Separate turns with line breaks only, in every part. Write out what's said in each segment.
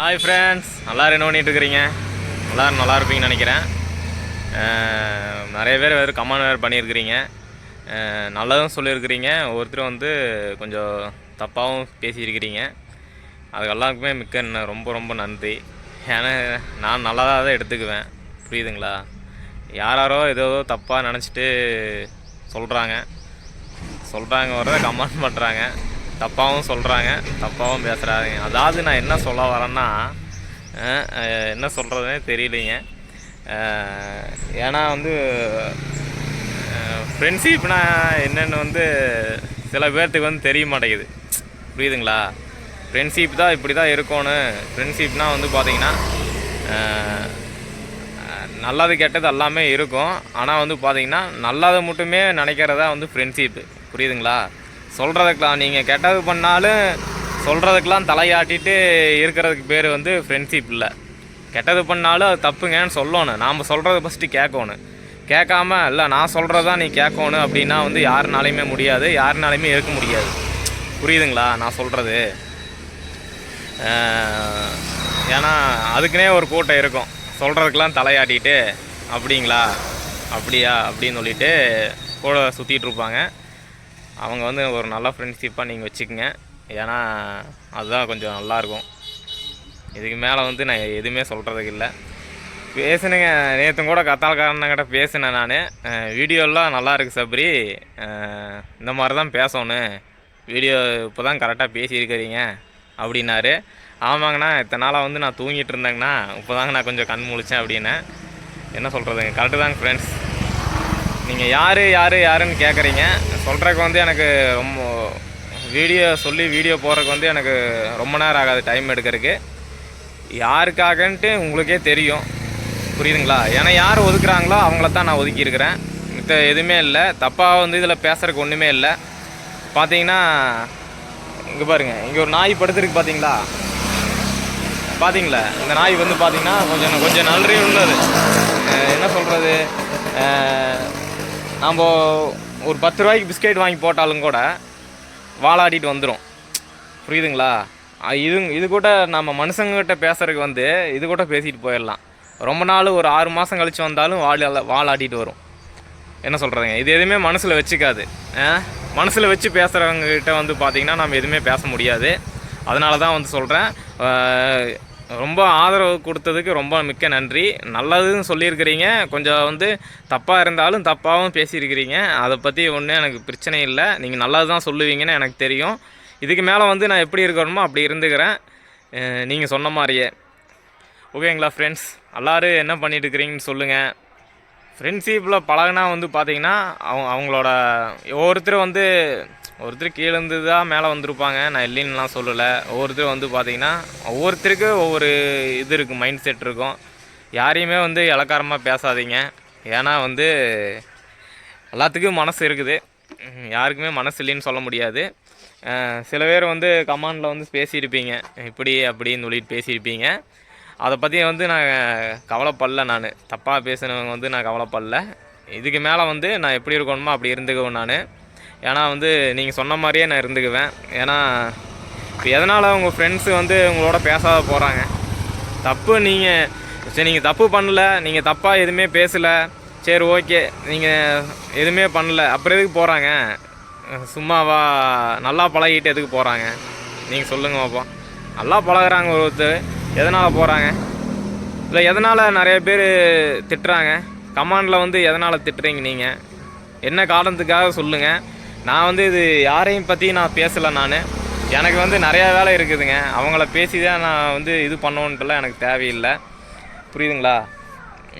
Hi friends நல்லா என்ன பண்ணிட்டு இருக்கிறீங்க எல்லோரும் நல்லா இருப்பீங்கன்னு நினைக்கிறேன் நிறைய பேர் வேறு கமெண்ட் வேறு பண்ணியிருக்கிறீங்க நல்லதும் சொல்லியிருக்கிறீங்க ஒருத்தர் வந்து கொஞ்சம் தப்பாகவும் பேசியிருக்கிறீங்க. அது எல்லாருக்குமே மிக்க என்ன ரொம்ப ரொம்ப நன்றி. ஏன்னா நான் நல்லதாக தான் எடுத்துக்குவேன். புரியுதுங்களா? யாராரோ ஏதோ தப்பாக நினச்சிட்டு சொல்கிறாங்க சொல்கிறாங்க வர கமெண்ட் பண்ணுறாங்க தப்பாகவும் சொல்கிறாங்க தப்பாகவும் பேசுகிறாங்க அதாவது நான் என்ன சொல்ல வரேன்னா என்ன சொல்கிறதுனே தெரியலைங்க. ஏன்னா வந்து ஃப்ரெண்ட்ஷிப்னா என்னென்னு வந்து சில பேர்த்துக்கு வந்து தெரிய மாட்டேங்குது. புரியுதுங்களா? ஃப்ரெண்ட்ஷிப் தான் இப்படி தான் இருக்கணும் ஃப்ரெண்ட்ஷிப்னா வந்து பார்த்திங்கன்னா நல்லது கெட்டது எல்லாமே இருக்கும். ஆனால் வந்து பார்த்திங்கன்னா நல்லதை மட்டுமே நினைக்கிறதா வந்து ஃப்ரெண்ட்ஷிப்பு புரியுதுங்களா? சொல்கிறதுக்கெலாம் நீங்கள் கெட்டது பண்ணாலும் சொல்கிறதுக்கெலாம் தலையாட்டிட்டு இருக்கிறதுக்கு பேர் வந்து ஃப்ரெண்ட்ஷிப் இல்லை. கெட்டது பண்ணாலும் அது தப்புங்கன்னு சொல்லணும். நாம் சொல்கிறத ஃபஸ்ட்டு கேட்கணும். கேட்காம இல்லை நான் சொல்கிறதா நீ கேட்கணும் அப்படின்னா வந்து யாருனாலையுமே முடியாது. யாருனாலையுமே இருக்க முடியாது. புரியுதுங்களா? நான் சொல்கிறது ஏன்னா அதுக்குன்னே ஒரு கூட்டம் இருக்கும். சொல்கிறதுக்கெலாம் தலையாட்டிட்டு அப்படிங்களா? அப்படியா? அப்படின்னு சொல்லிட்டு கூட சுற்றிட்டு இருப்பாங்க. அவங்க வந்து ஒரு நல்ல ஃப்ரெண்ட்ஷிப்பாக நீங்கள் வச்சுக்கோங்க. ஏன்னா அதுதான் கொஞ்சம் நல்லாயிருக்கும் இதுக்கு மேலே வந்து நான் எதுவுமே சொல்கிறதுக்கு இல்லை. பேசுனேங்க. நேற்று கூட கத்தால்காரனங்கிட்ட பேசினேன் நான். வீடியோலாம் நல்லா இருக்குது சப்ரி இந்த மாதிரி தான் பேசணும் வீடியோ இப்போ தான் கரெக்டாக பேசியிருக்கிறீங்க அப்படின்னாரு. ஆமாங்கண்ணா இத்தனை நாளாக வந்து நான் தூங்கிட்டு இருந்தேங்கண்ணா. இப்போ தாங்க நான் கொஞ்சம் கண் முழிச்சேன் அப்படின்னேன். என்ன சொல்கிறதுங்க கரெக்டு தாங்க ஃப்ரெண்ட்ஸ் நீங்கள் யார் யார் யாருன்னு கேட்குறீங்க சொல்கிறதுக்கு வந்து எனக்கு ரொம்ப வீடியோ சொல்லி வீடியோ போடுறதுக்கு வந்து எனக்கு ரொம்ப நேரம் ஆகாது டைம் எடுக்கிறதுக்கு யாருக்காகன்ட்டு உங்களுக்கே தெரியும். புரியுதுங்களா? ஏன்னா யார் ஒதுக்குறாங்களோ அவங்கள தான் நான் ஒதுக்கியிருக்கிறேன் மித்த எதுவுமே இல்லை. தப்பாக வந்து இதில் பேசுகிறக்கு ஒன்றுமே இல்லை. பார்த்தீங்கன்னா இங்கே பாருங்க. இங்கே ஒரு நாய் படுத்துருக்கு பார்த்தீங்களா பார்த்தீங்களா இந்த நாய் வந்து பார்த்தீங்கன்னா கொஞ்சம் கொஞ்சம் நன்றி உள்ளது. என்ன சொல்கிறது நம்ம ஒரு பத்து ரூபாய்க்கு பிஸ்கெட் வாங்கி போட்டாலும் கூட வாழாடிட்டு வந்துடும் புரியுதுங்களா? இது இது கூட நம்ம மனுஷங்கக்கிட்ட பேசுறதுக்கு வந்து இது கூட பேசிட்டு போயிடலாம். ரொம்ப நாள் ஒரு ஆறு மாதம் கழித்து வந்தாலும் வாழ வாழாடிட்டு வரும். என்ன சொல்கிறதுங்க இது எதுவுமே மனசில் வச்சுக்காது. மனசில் வச்சு பேசுகிறவங்ககிட்ட வந்து பார்த்திங்கன்னா நம்ம எதுவுமே பேச முடியாது. அதனால தான் வந்து சொல்கிறேன் ரொம்ப ஆதரவு கொடுத்ததுக்கு ரொம்ப மிக்க நன்றி. நல்லதுன்னு சொல்லியிருக்கிறீங்க. கொஞ்சம் வந்து தப்பாக இருந்தாலும் தப்பாகவும் பேசியிருக்கிறீங்க. அதை பற்றி ஒன்றும் எனக்கு பிரச்சனை இல்லை. நீங்கள் நல்லது தான் சொல்லுவீங்கன்னு எனக்கு தெரியும். இதுக்கு மேலே வந்து நான் எப்படி இருக்கணுமோ அப்படி இருந்துக்கிறேன். நீங்கள் சொன்ன மாதிரியே. ஓகேங்களா ஃப்ரெண்ட்ஸ் எல்லோரும் என்ன பண்ணிட்டு இருக்கிறீங்கன்னு சொல்லுங்கள் ஃப்ரெண்ட்ஷிப்பில் பழகுனா வந்து பார்த்திங்கன்னா அவங்க அவங்களோட ஒவ்வொருத்தரும் வந்து ஒருத்தர் கீழேருந்து தான் மேலே வந்திருப்பாங்க. நான் இல்லைன்னுலாம் சொல்லலை. ஒவ்வொருத்தர் வந்து பார்த்தீங்கன்னா ஒவ்வொருத்தருக்கு ஒவ்வொரு இது இருக்கும் மைண்ட் செட் இருக்கும். யாரையுமே வந்து இலக்காரமாக பேசாதீங்க. ஏன்னா வந்து எல்லாத்துக்கும் மனசு இருக்குது. யாருக்குமே மனசு இல்லைன்னு சொல்ல முடியாது. சில பேர் வந்து கமாண்டில் வந்து பேசியிருப்பீங்க. இப்படி அப்படின்னு சொல்லிட்டு பேசியிருப்பீங்க. அதை பற்றி வந்து நான் கவலைப்படல நான். தப்பாக பேசினவங்க வந்து நான் கவலைப்படல. இதுக்கு மேலே வந்து நான் எப்படி இருக்கணுமோ அப்படி இருந்துக்குவேன் நான். ஏன்னா வந்து நீங்கள் சொன்ன மாதிரியே நான் இருந்துக்குவேன். ஏன்னா இப்போ எதனால் உங்கள் ஃப்ரெண்ட்ஸு வந்து உங்களோட பேசாத போகிறாங்க தப்பு நீங்கள் சரி நீங்கள் தப்பு பண்ணல நீங்கள் தப்பாக எதுவுமே பேசலை சரி ஓகே நீங்கள் எதுவுமே பண்ணல அப்புறம் எதுக்கு போகிறாங்க சும்மாவா நல்லா பழகிட்டு எதுக்கு போகிறாங்க நீங்கள் சொல்லுங்கள் பார்ப்போம் நல்லா பழகுறாங்க ஒருத்தர் எதனால் போகிறாங்க இல்லை எதனால் நிறைய பேர் திட்டுறாங்க? கமாண்டில் வந்து எதனால் திட்டுறீங்க நீங்கள் என்ன காரணத்துக்காக சொல்லுங்கள் நான் வந்து இது யாரையும் பற்றி நான் பேசலை நான். எனக்கு வந்து நிறையா வேலை இருக்குதுங்க. அவங்கள பேசி தான் நான் வந்து இது பண்ணணுன்ட்டுலாம் எனக்கு தேவையில்லை. புரியுதுங்களா?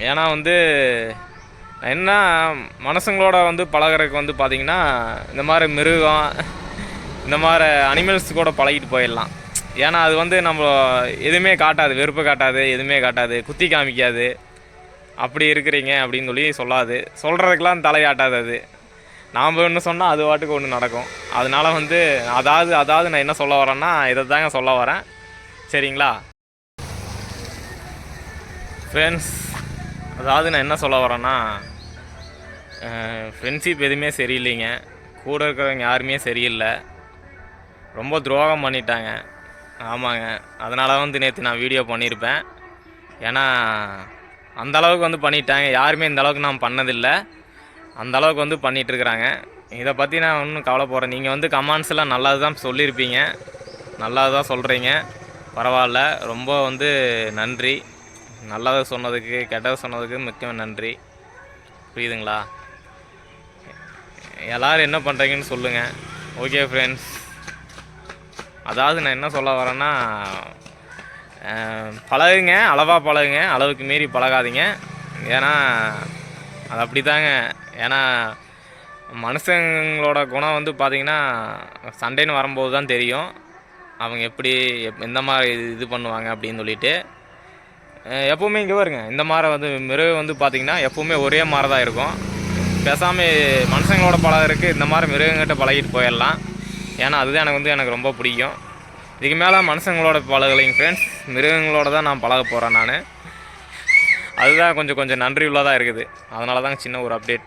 ஏன்னா வந்து என்ன மனசுங்களோட வந்து பழகுறதுக்கு வந்து பார்த்திங்கன்னா இந்த மாதிரி மிருகம் இந்த மாதிரி அனிமல்ஸ் கூட பழகிட்டு போயிடலாம். ஏன்னா அது வந்து நம்ம எதுவுமே காட்டாது வெறுப்பு காட்டாது எதுவுமே காட்டாது குத்தி காமிக்காது. அப்படி இருக்கிறீங்க அப்படின்னு சொல்லி சொல்லாது. சொல்கிறதுக்கெலாம் தலையாட்டாது அது. நாம் ஒன்று சொன்னால் அது வாட்டுக்கு ஒன்று நடக்கும். அதனால் வந்து அதாவது அதாவது நான் என்ன சொல்ல வரேன்னா இதை தாங்க சொல்ல வரேன். சரிங்களா? ஃப்ரெண்ட்ஸ் அதாவது நான் என்ன சொல்ல வரேன்னா ஃப்ரெண்ட்ஷிப் எதுவுமே சரியில்லைங்க. கூட இருக்கிறவங்க யாருமே சரியில்லை. ரொம்ப துரோகம் பண்ணிட்டாங்க. ஆமாங்க. அதனால வந்து நேற்று நான் வீடியோ பண்ணியிருப்பேன். ஏன்னா அந்த அளவுக்கு வந்து பண்ணிட்டாங்க. யாருமே இந்த அளவுக்கு நான் பண்ணதில்லை. அந்த அளவுக்கு வந்து பண்ணிகிட்ருக்குறாங்க இதை பற்றி நான் ஒன்றும் கவலை போகிறேன் நீங்கள் வந்து கமெண்ட்ஸ்லாம் நல்லா தான் சொல்லியிருப்பீங்க. நல்லா தான் சொல்கிறீங்க பரவாயில்ல. ரொம்ப வந்து நன்றி. நல்லதை சொன்னதுக்கு கெட்டதை சொன்னதுக்கு மிக்க நன்றி. புரியுதுங்களா? எல்லோரும் என்ன பண்ணுறீங்கன்னு சொல்லுங்கள் ஓகே ஃப்ரெண்ட்ஸ் அதாவது நான் என்ன சொல்ல வரேன்னா பழகுங்க. அளவாக பழகுங்க. அளவுக்கு மீறி பழகாதீங்க. ஏன்னா அது அப்படி தாங்க ஏன்னா மனுஷங்களோட குணம் வந்து பார்த்திங்கன்னா சண்டைன்னு வரும்போது தான் தெரியும். அவங்க எப்படி எப் எந்த மாதிரி இது- இது பண்ணுவாங்க அப்படின்னு சொல்லிட்டு. எப்போவுமே இங்கே வருங்க இந்த மாதிரி வந்து மிருகம் வந்து பார்த்திங்கன்னா எப்போவுமே ஒரே மாதிரி தான் இருக்கும். பேசாமல் மனுஷங்களோட பழகிறதுக்கு இந்த மாதிரி மிருகங்கிட்ட பழகிட்டு போயிடலாம். ஏன்னா அதுதான் எனக்கு வந்து எனக்கு ரொம்ப பிடிக்கும். இதுக்கு மேலே மனுஷங்களோட பழகலைங்க ஃப்ரெண்ட்ஸ் மிருகங்களோட தான் நான் பழக போகிறேன் நான். அதுதான் கொஞ்சம் கொஞ்சம் நன்றி உள்ளதாக இருக்குது. அதனால தாங்க சின்ன ஒரு அப்டேட்